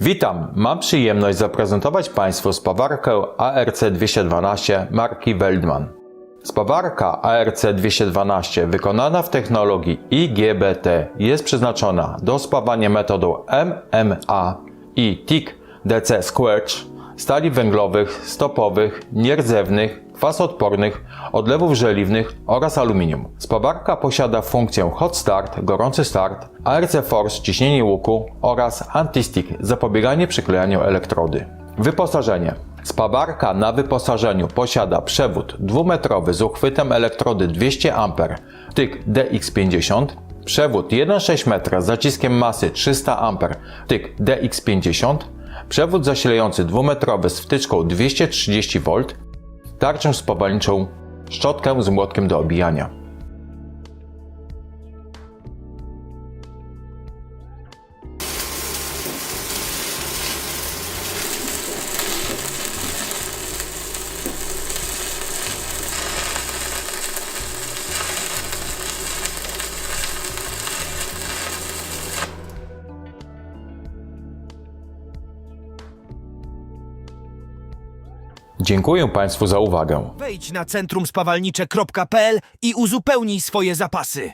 Witam, mam przyjemność zaprezentować Państwu spawarkę ARC-212 marki Weldman. Spawarka ARC-212 wykonana w technologii IGBT jest przeznaczona do spawania metodą MMA i TIG DC Squarch stali węglowych, stopowych, nierdzewnych, kwasodpornych, odlewów żeliwnych oraz aluminium. Spawarka posiada funkcję Hot Start, gorący start, ARC Force ciśnienie łuku oraz Anti-Stick zapobieganie przyklejaniu elektrody. Wyposażenie. Spawarka na wyposażeniu posiada przewód dwumetrowy z uchwytem elektrody 200 A, tyk DX50, przewód 1,6 m z zaciskiem masy 300 A, tyk DX50, przewód zasilający dwumetrowy z wtyczką 230 V, tarczę spowalniczą, szczotkę z młotkiem do obijania. Dziękuję Państwu za uwagę. Wejdź na centrumspawalnicze.pl i uzupełnij swoje zapasy.